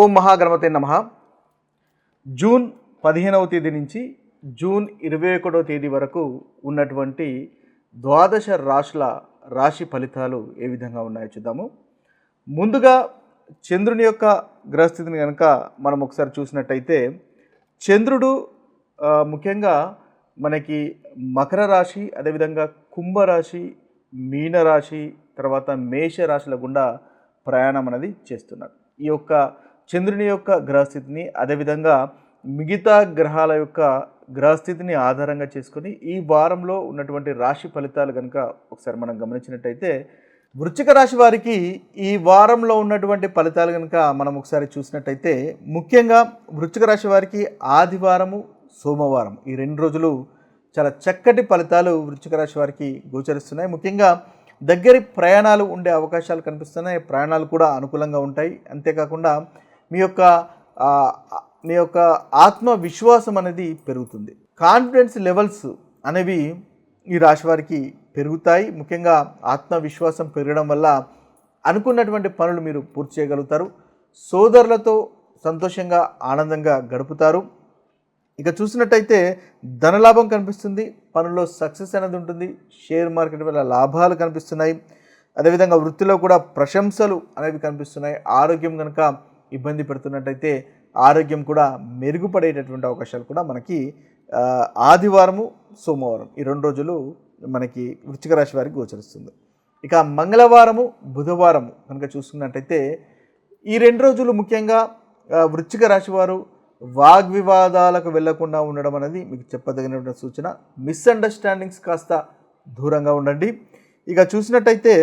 ఓం మహాగణపతి నమ. జూన్ పదిహేనవ తేదీ నుంచి జూన్ ఇరవై ఒకటవ తేదీ వరకు ఉన్నటువంటి ద్వాదశ రాశుల రాశి ఫలితాలు ఏ విధంగా ఉన్నాయో చూద్దాము. ముందుగా చంద్రుని యొక్క గ్రహస్థితిని కనుక మనం ఒకసారి చూసినట్టయితే చంద్రుడు ముఖ్యంగా మనకి మకర రాశి అదేవిధంగా కుంభరాశి మీనరాశి తర్వాత మేష రాశుల గుండా ప్రయాణం అనేది చేస్తున్నాడు. ఈ యొక్క చంద్రుని యొక్క గ్రహస్థితిని అదేవిధంగా మిగతా గ్రహాల యొక్క గ్రహస్థితిని ఆధారంగా చేసుకొని ఈ వారంలో ఉన్నటువంటి రాశి ఫలితాలు కనుక ఒకసారి మనం గమనించినట్టయితే వృశ్చిక రాశి వారికి ఈ వారంలో ఉన్నటువంటి ఫలితాలు కనుక మనం ఒకసారి చూసినట్టయితే ముఖ్యంగా వృశ్చిక రాశి వారికి ఆదివారము సోమవారం ఈ రెండు రోజులు చాలా చక్కటి ఫలితాలు వృశ్చిక రాశి వారికి గోచరిస్తున్నాయి. ముఖ్యంగా దగ్గరి ప్రయాణాలు ఉండే అవకాశాలు కనిపిస్తున్నాయి. ప్రయాణాలు కూడా అనుకూలంగా ఉంటాయి. అంతేకాకుండా మీ యొక్క మీ యొక్క ఆత్మవిశ్వాసం అనేది పెరుగుతుంది. కాన్ఫిడెన్స్ లెవెల్స్ అనేవి ఈ రాశి వారికి పెరుగుతాయి. ముఖ్యంగా ఆత్మవిశ్వాసం పెరగడం వల్ల అనుకున్నటువంటి పనులు మీరు పూర్తి చేయగలుగుతారు. సోదరులతో సంతోషంగా ఆనందంగా గడుపుతారు. ఇక చూసినట్టయితే ధనలాభం కనిపిస్తుంది. పనుల్లో సక్సెస్ అనేది ఉంటుంది. షేర్ మార్కెట్ వల్ల లాభాలు కనిపిస్తున్నాయి. అదేవిధంగా వృత్తిలో కూడా ప్రశంసలు అనేవి కనిపిస్తున్నాయి. ఆరోగ్యం కనుక ఇబ్బంది పెడుతున్నట్టయితే ఆరోగ్యం కూడా మెరుగుపడేటటువంటి అవకాశాలు కూడా మనకి ఆదివారము సోమవారం ఈ రెండు రోజులు మనకి వృచ్చిక రాశి వారికి గోచరిస్తుంది. ఇక మంగళవారము బుధవారము కనుక చూసుకున్నట్టయితే ఈ రెండు రోజులు ముఖ్యంగా వృచ్చిక రాశి వారు వాగ్వివాదాలకు వెళ్ళకుండా ఉండడం అనేది మీకు చెప్పదగినటువంటి సూచన. మిస్అండర్స్టాండింగ్స్ కాస్త దూరంగా ఉండండి. ఇక చూసినట్టయితే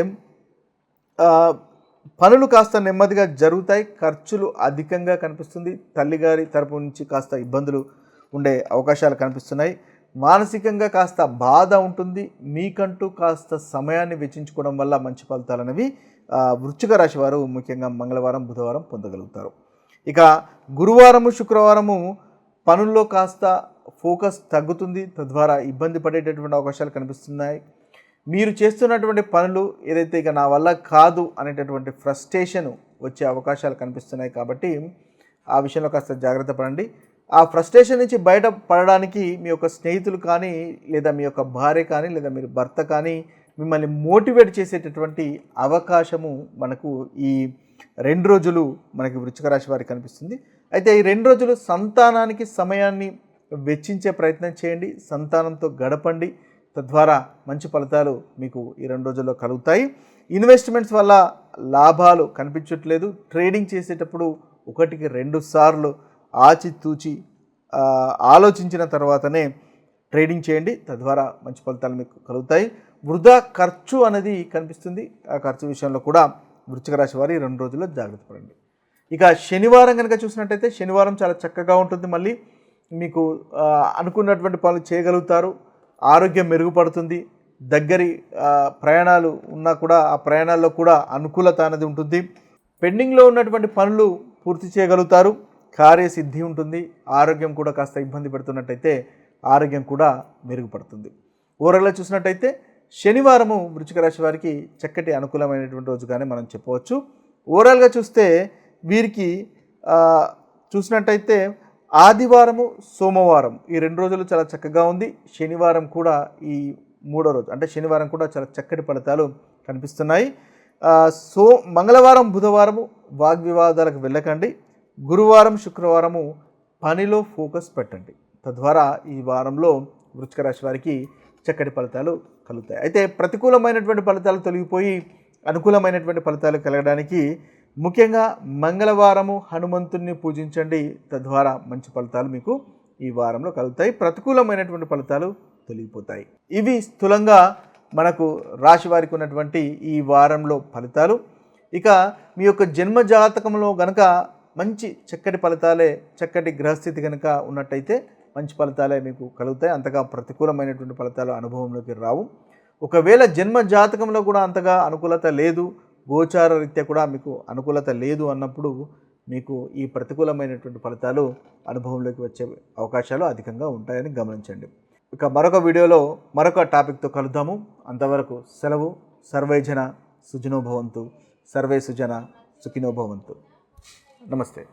పనులు కాస్త నెమ్మదిగా జరుగుతాయి ఖర్చులు అధికంగా కనిపిస్తుంది. తల్లిగారి తరపు నుంచి కాస్త ఇబ్బందులు ఉండే అవకాశాలు కనిపిస్తున్నాయి. మానసికంగా కాస్త బాధ ఉంటుంది. మీకంటూ కాస్త సమయాన్ని వెచ్చించుకోవడం వల్ల మంచి ఫలితాలు అనేవి ఆ, వృశ్చిక రాశి వారు ముఖ్యంగా మంగళవారం బుధవారం పొందగలుగుతారు. ఇక గురువారము శుక్రవారము పనుల్లో కాస్త ఫోకస్ తగ్గుతుంది. తద్వారా ఇబ్బంది పడేటటువంటి అవకాశాలు కనిపిస్తున్నాయి. మీరు చేస్తున్నటువంటి పనులు ఏదైతే ఇక నా వల్ల కాదు అనేటటువంటి ఫ్రస్ట్రేషన్ వచ్చే అవకాశాలు కనిపిస్తున్నాయి కాబట్టి ఆ విషయంలో కాస్త జాగ్రత్త పడండి. ఆ ఫ్రస్ట్రేషన్ నుంచి బయట పడడానికి మీ యొక్క స్నేహితులు కానీ లేదా మీ యొక్క భార్య కానీ లేదా మీరు భర్త కానీ మిమ్మల్ని మోటివేట్ చేసేటటువంటి అవకాశము మనకు ఈ రెండు రోజులు మనకి వృచ్చిక రాశి వారికి కనిపిస్తుంది. అయితే ఈ రెండు రోజులు సంతానానికి సమయాన్ని వెచ్చించే ప్రయత్నం చేయండి. సంతానంతో గడపండి. తద్వారా మంచి ఫలితాలు మీకు ఈ రెండు రోజుల్లో కలుగుతాయి. ఇన్వెస్ట్మెంట్స్ వల్ల లాభాలు కనిపించట్లేదు. ట్రేడింగ్ చేసేటప్పుడు ఒకటికి రెండు సార్లు ఆచితూచి ఆలోచించిన తర్వాతనే ట్రేడింగ్ చేయండి. తద్వారా మంచి ఫలితాలు మీకు కలుగుతాయి. వృధా ఖర్చు అనేది కనిపిస్తుంది. ఆ ఖర్చు విషయంలో కూడా వృచ్చిక రాశి వారి రెండు రోజుల్లో జాగ్రత్త పడండి. ఇక శనివారం కనుక చూసినట్టయితే శనివారం చాలా చక్కగా ఉంటుంది. మళ్ళీ మీకు అనుకున్నటువంటి పనులు చేయగలుగుతారు. ఆరోగ్యం మెరుగుపడుతుంది. దగ్గరి ప్రయాణాలు ఉన్నా కూడా ఆ ప్రయాణాల్లో కూడా అనుకూలత అనేది ఉంటుంది. పెండింగ్లో ఉన్నటువంటి పనులు పూర్తి చేయగలుగుతారు. కార్యసిద్ధి ఉంటుంది. ఆరోగ్యం కూడా కాస్త ఇబ్బంది పెడుతున్నట్టయితే ఆరోగ్యం కూడా మెరుగుపడుతుంది. ఓవరాల్గా చూసినట్టయితే శనివారము వృశ్చిక రాశి వారికి చక్కటి అనుకూలమైనటువంటి రోజుగానే మనం చెప్పవచ్చు. ఓవరాల్గా చూస్తే వీరికి చూసినట్టయితే ఆదివారము సోమవారం ఈ రెండు రోజులు చాలా చక్కగా ఉంది. శనివారం కూడా ఈ మూడో రోజు అంటే శనివారం కూడా చాలా చక్కటి ఫలితాలు కనిపిస్తున్నాయి. సో మంగళవారం బుధవారము వాగ్వివాదాలకు వెళ్ళకండి. గురువారం శుక్రవారము పనిలో ఫోకస్ పెట్టండి. తద్వారా ఈ వారంలో వృచ్చిక రాశి వారికి చక్కటి ఫలితాలు కలుగుతాయి. అయితే ప్రతికూలమైనటువంటి ఫలితాలు తొలగిపోయి అనుకూలమైనటువంటి ఫలితాలు కలగడానికి ముఖ్యంగా మంగళవారము హనుమంతుణ్ణి పూజించండి. తద్వారా మంచి ఫలితాలు మీకు ఈ వారంలో కలుగుతాయి. ప్రతికూలమైనటువంటి ఫలితాలు తొలగిపోతాయి. ఇవి స్థూలంగా మనకు రాశి వారికి ఉన్నటువంటి ఈ వారంలో ఫలితాలు. ఇక మీ యొక్క జన్మ జాతకంలో గనక మంచి చక్కటి ఫలితాలే చక్కటి గ్రహస్థితి కనుక ఉన్నట్టయితే మంచి ఫలితాలే మీకు కలుగుతాయి. అంతగా ప్రతికూలమైనటువంటి ఫలితాలు అనుభవంలోకి రావు. ఒకవేళ జన్మ జాతకంలో కూడా అంతగా అనుకూలత లేదు గోచార రీత్యా కూడా మీకు అనుకూలత లేదు అన్నప్పుడు మీకు ఈ ప్రతికూలమైనటువంటి ఫలితాలు అనుభవంలోకి వచ్చే అవకాశాలు అధికంగా ఉంటాయని గమనించండి. ఇక మరొక వీడియోలో మరొక టాపిక్తో కలుద్దాము. అంతవరకు సెలవు. సర్వేజన సుజనోభవంతు సర్వే సుజన సుఖినోభవంతు నమస్తే.